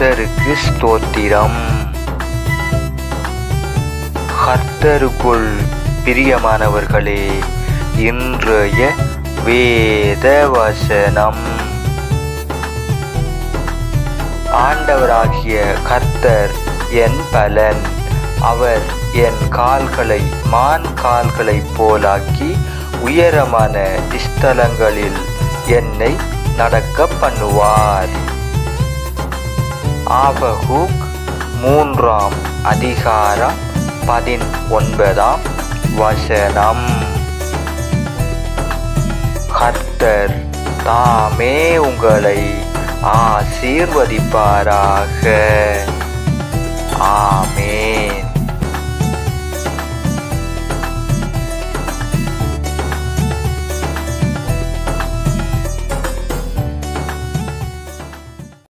கர்த்தருக்கு ஸ்தோத்திரம். கர்த்தருக்குள் பிரியமானவர்களே இன்றைய வேத வசனம் ஆண்டவராகிய கர்த்தர் என் பலன். அவர் என் கால்களை மான் கால்களைப் போலாக்கி உயரமான ஸ்தலங்களில் என்னை நடக்க பண்ணுவார். ஆபஹூக் மூன்றாம் அதிகாரம் பதினொன்பதாம் வசனம். கர்த்தர் தாமே உங்களை ஆசீர்வதிப்பாராக.